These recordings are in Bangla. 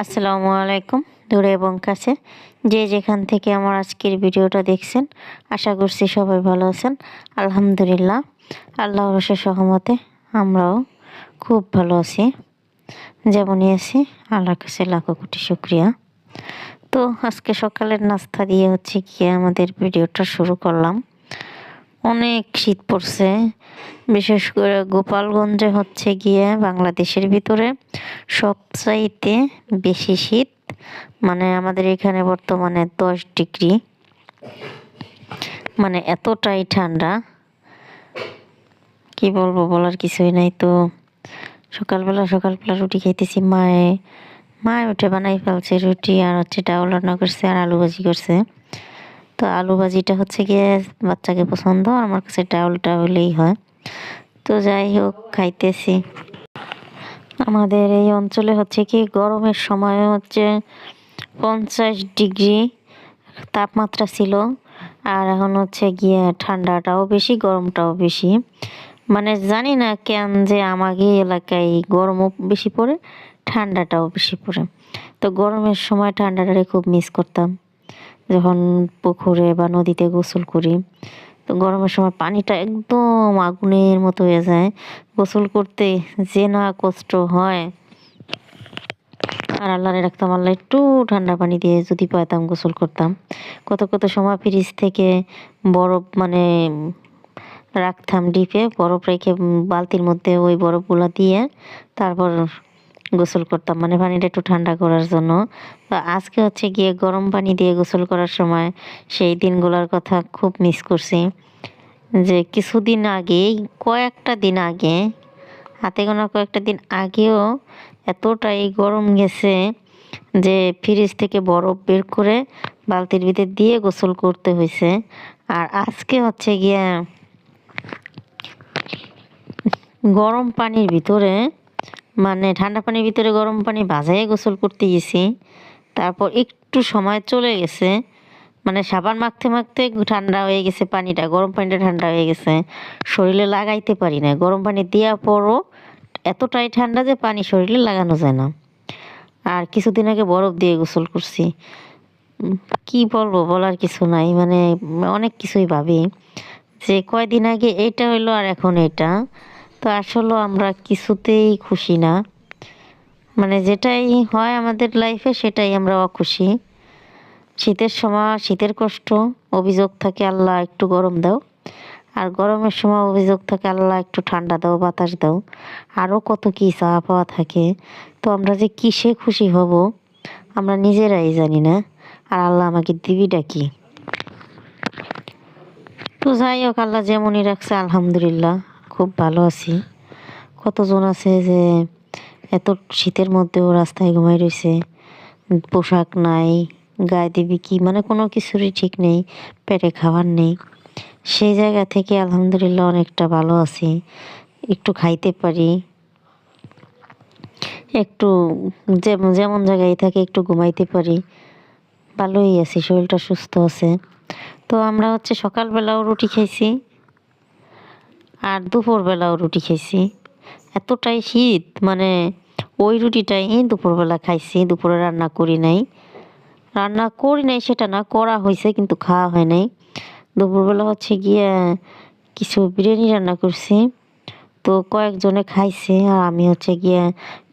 আসসালামু আলাইকুম, দূরে এবং কাছে। যে যেখান থেকে আমার আজকের ভিডিওটা দেখছেন, আশা করছি সবাই ভালো আছেন। আলহামদুলিল্লাহ আল্লাহ রসের সহমতে আমরাও খুব ভালো আছি। যেমনই আছি, আল্লাহর কাছে লাখো কোটি শুক্রিয়া। তো আজকে সকালের নাস্তা দিয়ে হচ্ছে গিয়ে আমাদের ভিডিওটা শুরু করলাম। অনেক শীত পড়ছে। বিশেষ করে গোপালগঞ্জে হচ্ছে গিয়ে বাংলাদেশের ভিতরে সবচাইতে বেশি শীত মানে আমাদের এখানে বর্তমানে দশ ডিগ্রি। মানে এতটাই ঠান্ডা। কি বলব, বলার কিছুই নাই তো। সকালবেলা সকালবেলা রুটি খাইতেছি মায়ে। মায়ে উঠে বানাই ফেলছে রুটি আর হচ্ছে ডাউল রান্না করছে আর আলু ভাজি করছে। তো আলু ভাজিটা হচ্ছে গিয়ে বাচ্চাকে পছন্দ, আমার কাছে ডাউলটা হলেই হয়। তো যাই হোক, খাইতেছি। আমাদের এই অঞ্চলে হচ্ছে কি, গরমের সময় হচ্ছে পঞ্চাশ ডিগ্রি তাপমাত্রা ছিল, আর এখন হচ্ছে গিয়ে ঠান্ডাটাও বেশি, গরমটাও বেশি। মানে জানি না কেন যে আমাকে এলাকায় গরমও বেশি পড়ে, ঠান্ডাটাও বেশি পড়ে। তো গরমের সময় ঠান্ডাটারে খুব মিস করতাম। যখন পুকুরে বা নদীতে গোসল করি, তো গরমের সময় পানিটা একদম আগুনের মতো হয়ে যায়। গোসল করতে যে না কষ্ট হয়। আর আল্লাহরে রাখতাম আল্লাহ একটু ঠান্ডা পানি দিয়ে যদি পাইতাম গোসল করতাম। কত কত সময় ফ্রিজ থেকে বরফ মানে রাখতাম ডিপে, বরফ রেখে বালতির মধ্যে ওই বরফগুলো দিয়ে তারপর গোসল করতাম। মানে পানিটা একটু ঠান্ডা করার জন্য। তো আজকে হচ্ছে গিয়ে গরম পানি দিয়ে গোসল করার সময় সেই দিনগুলোর কথা খুব মিস করছি। যে কিছুদিন আগে, কয়েকটা দিন আগে, হাতে গোনা কয়েকটা দিন আগেও এতটাই গরম গেছে যে ফ্রিজ থেকে বরফ বের করে বালতির ভিতর দিয়ে গোসল করতে হয়েছে। আর আজকে হচ্ছে গিয়ে গরম পানির ভিতরে মানে ঠান্ডা পানির ভিতরে গরম পানি বাজায় গোসল করতে গেছি। তারপর একটু সময় চলে গেছে। মানে সাবান মাখতে মাখতে ঠান্ডা হয়ে গেছে পানিটা, গরম পানিটা ঠান্ডা হয়ে গেছে। শরীরে লাগাইতে পারি না। গরম পানি দেওয়ার পরও এতটাই ঠান্ডা যে পানি শরীরে লাগানো যায় না। আর কিছুদিন আগে বরফ দিয়ে গোসল করছি। কি বলব বলার কিছু নাই। মানে অনেক কিছুই ভাবি। যে কয়দিন আগে এইটা হইল আর এখন এটা তো আসলে আমরা কিছুতেই খুশি না। মানে যেটাই হয় আমাদের লাইফে সেটাই আমরা অখুশি। শীতের সময় শীতের কষ্ট, অভিযোগ থাকে, আল্লাহ একটু গরম দাও। আর গরমের সময় অভিযোগ থাকে, আল্লাহ একটু ঠান্ডা দাও, বাতাস দাও। আরও কত কী চাওয়া পাওয়া থাকে। তো আমরা যে কিসে খুশি হব, আমরা নিজেরাই জানি না। আর আল্লাহ আমাকে দিবিটা কি তো যাই হোক, আল্লাহ যেমনই রাখছে, আলহামদুলিল্লাহ। খুব ভালো আছি। কতজন আছে যে এত শীতের মধ্যেও রাস্তায় ঘুমাই রয়েছে? পোশাক নাই, গায়ে দিবি কি? মানে কোনো কিছুরই ঠিক নেই, পেটে খাবার নেই। সেই জায়গা থেকে আলহামদুলিল্লাহ অনেকটা ভালো আছি। একটু খাইতে পারি। একটু যেমন যেমন জায়গায় থাকে একটু ঘুমাইতে পারি। ভালোই আছি, শরীরটা সুস্থ আছে। তো আমরা হচ্ছে সকালবেলাও রুটি খাইছি। আর দুপুরবেলাও রুটি খাইছি। এতটাই শীত মানে ওই রুটিটাই দুপুরবেলা খাইছি, দুপুরে রান্না করি নাই। রান্না করি নাই সেটা না, করা হয়েছে কিন্তু খাওয়া হয় নাই। দুপুরবেলা হচ্ছে গিয়ে কিছু বিরিয়ানি রান্না করছি। তো কয়েকজনে খাইছে আর আমি হচ্ছে গিয়ে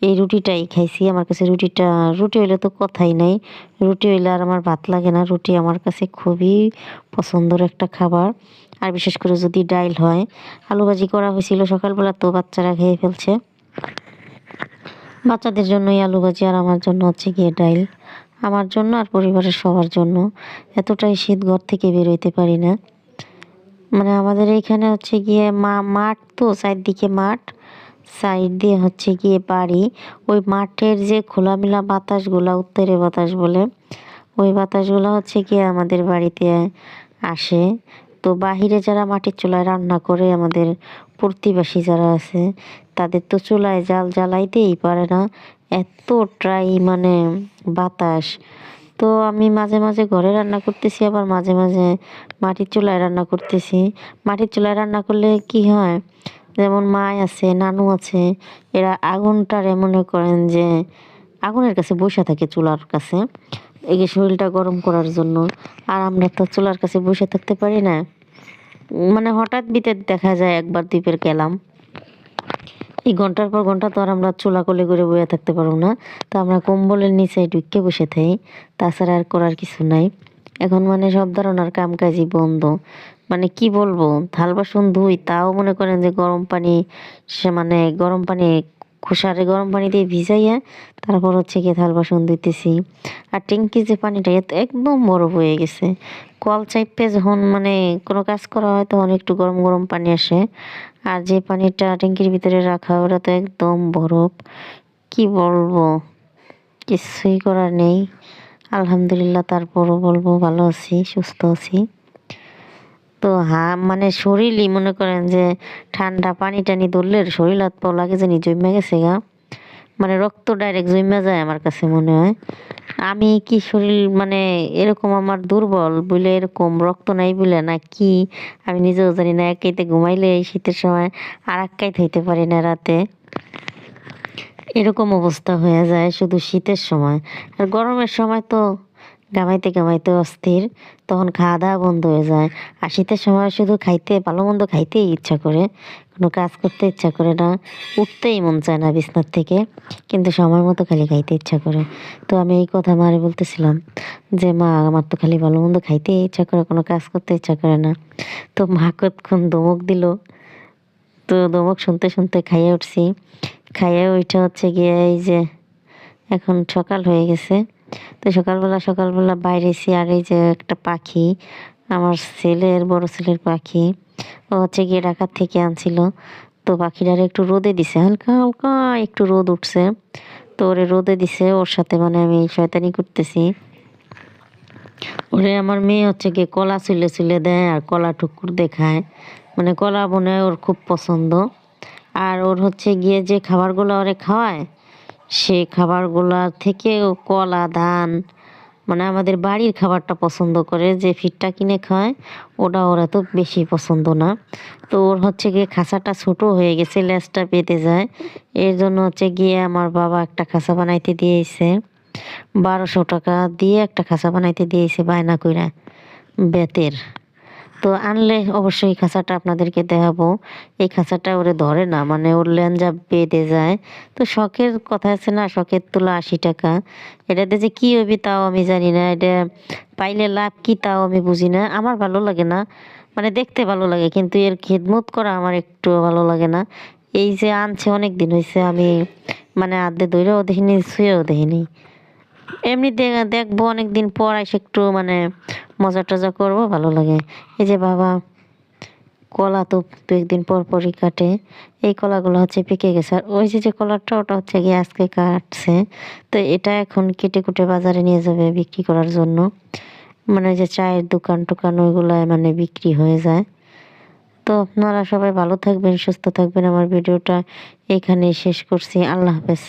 এই রুটিটাই খাইছি। আমার কাছে রুটিটা, রুটি হইলে তো কথাই নাই। রুটি হইলে আর আমার ভাত লাগে না। রুটি আমার কাছে খুবই পছন্দের একটা খাবার। আর বিশেষ করে যদি ডাইল হয়। আলু ভাজি করা হয়েছিল সকালবেলা তো বাচ্চারা খেয়ে ফেলছে। বাচ্চাদের জন্যই আলু ভাজি আর আমার জন্য হচ্ছে গিয়ে ডাইল। আমার জন্য আর পরিবারের সবার জন্য। এতটাই শীত ঘর থেকে বেরোইতে পারি না। মানে আমাদের এখানে হচ্ছে গিয়ে মা, মাঠ তো চারদিকে মাঠ। সাইড দিয়ে হচ্ছে গিয়ে বাড়ি। ওই মাঠের যে খোলামেলা বাতাসগুলা, উত্তরে বাতাস বলে, ওই বাতাসগুলো হচ্ছে গিয়ে আমাদের বাড়িতে আসে। তো বাহিরে যারা মাটির চুলায় রান্না করে, আমাদের প্রতিবাসী যারা আছে, তাদের তো চুলায় জাল জ্বালাইতেই পারে না। এতটাই মানে বাতাস। তো আমি মাঝে মাঝে ঘরে রান্না করতেছি, আবার মাঝে মাঝে মাটির চুলায় রান্না করতেছি। মাটির চুলায় রান্না করলে কি হয়? যেমন মা আছে, নানু আছে, এরা আগুনটারে মনে করেন যে আগুনের কাছে বসে থাকে চুলার কাছে। এই শরীরটা গরম করার জন্য। আর আমরা তো চুলার কাছে বসে থাকতে পারি না। মানে হঠাৎ বিতে দেখা যায় একবার দ্বীপের গেলাম। এই ঘণ্টার পর ঘণ্টা তো আর আমরা চুলা কলে করে বয়ে থাকতে পারব না। তো আমরা কম্বলের নিচে ঢুকে বসে থাই। তাছাড়া আর করার কিছু নাই। এখন মানে সব ধরনের কাম কাজই বন্ধ। মানে কি বলব? থাল বাসন ধুই, তাও মনে করেন যে গরম পানি, সে মানে গরম পানি খুসারে গরম পানি দিয়ে ভিজাইয়া তারপর হচ্ছে গিয়ে থাল বাসন দিতেছি আর ট্যাঙ্কি যে পানিটা এত একদম বরফ হয়ে গেছে। কল চাইপে যখন মানে কোনো কাজ করা হয় তখন একটু গরম গরম পানি আসে। আর যে পানিটা ট্যাঙ্কির ভিতরে রাখা, ওটা তো একদম বরফ। কি বলব? কিছুই করার নেই। আলহামদুলিল্লাহ, তারপরও বলব ভালো আছি, সুস্থ আছি। তো হা মানে শরীরই মনে করেন যে ঠান্ডা, পানি টানি ধরলে শরীর হাত পাও লাগে জানি জমে গেছে গা। মানে রক্ত ডাইরেক্ট জমে যায় আমার কাছে মনে হয়। আমি কি শরীর মানে এরকম আমার দুর্বল বলে এরকম রক্ত নাই বলে না কি? আমি নিজেও জানি না, একাইতে ঘুমাইলে এই শীতের সময় আর একাইতে হইতে পারি না রাতে। এরকম অবস্থা হয়ে যায় শুধু শীতের সময়। আর গরমের সময় তো গামাইতে গামাইতে অস্থির, তখন খাওয়া দাওয়া বন্ধ হয়ে যায়। আর শীতের সময় শুধু খাইতে, ভালো মন্দ খাইতেই ইচ্ছা করে। কোনো কাজ করতে ইচ্ছা করে না, উঠতেই মন চায় না বিছনার থেকে, কিন্তু সময় মতো খালি খাইতে ইচ্ছা করে। তো আমি এই কথা মারে বলতেছিলাম যে, মা, আমার তো খালি ভালো মন্দ খাইতে ইচ্ছা করে, কোনো কাজ করতে ইচ্ছা করে না। তো মা কতক্ষণ দমক দিল। তো দমক শুনতে শুনতে খাইয়ে উঠছি। খাইয়ে ওইটা হচ্ছে গিয়ে এই যে, এখন সকাল হয়ে গেছে। তো সকালবেলা সকালবেলা বাইরেছি আর এই যে একটা পাখি, আমার ছেলের, বড় ছেলের পাখি, ও হচ্ছে গিয়ে ঢাকার থেকে আনছিল। তো পাখিটার একটু রোদে দিছে, হালকা হালকা একটু রোদ উঠছে। তো ওরে রোদে দিছে, ওর সাথে মানে আমি শয়তানি করতেছি। ওরে আমার মেয়ে হচ্ছে গিয়ে কলা চুলে চুলে দেয় আর কলা টুকুর দেখায়। মানে কলা হয় ওর খুব পছন্দ। আর ওর হচ্ছে গিয়ে যে খাবারগুলো ওরে খাওয়ায় সে খাবারগুলা থেকে কলা, ধান মানে আমাদের বাড়ির খাবারটা পছন্দ করে, যে ফিটটা কিনে খায়, ওটা ওরা এত বেশি পছন্দ না। তো ওর হচ্ছে গিয়ে খাঁচাটা ছোট হয়ে গেছে, লেজটা পেতে যায়। এর জন্য হচ্ছে গিয়ে আমার বাবা একটা খাঁচা বানাইতে দিয়েছে, বারোশো টাকা দিয়ে একটা খাঁচা বানাইতে দিয়েছে বায়না কইরা, বেতের। তো আনলে অবশ্যই এই খাঁচাটা আপনাদেরকে দেখাবো। এই খাঁচাটা ওরে ধরে না মানে ওর লেঞ্জা বেঁধে যায়। তো শখের কথা আছে না, শখের তোলা আশি টাকা। এটাতে যে কী হবে তাও আমি জানি না, এটা পাইলে লাভ কী তাও আমি বুঝি না। আমার ভালো লাগে না মানে দেখতে ভালো লাগে, কিন্তু এর খেদমত করা আমার একটু ভালো লাগে না। এই যে আনছে অনেক দিন হয়েছে আমি মানে আধে দইরেও দেখিনি, শুয়েও দেখিনি। এমনি দেখব অনেকদিন পর এসে একটু মানে মজা টজা করব, ভালো লাগে। এই যে বাবা, কলা তো দু একদিন পর পরই কাটে। এই কলাগুলো হচ্ছে পেকে গেছে। আর ওই যে যে কলাটা, ওটা হচ্ছে গিয়ে আজকে কাটছে। তো এটা এখন কেটে কুটে বাজারে নিয়ে যাবে বিক্রি করার জন্য। মানে যে চায়ের দোকান টোকান, ওইগুলায় মানে বিক্রি হয়ে যায়। তো আপনারা সবাই ভালো থাকবেন, সুস্থ থাকবেন। আমার ভিডিওটা এখানেই শেষ করছি। আল্লাহ হাফেজ।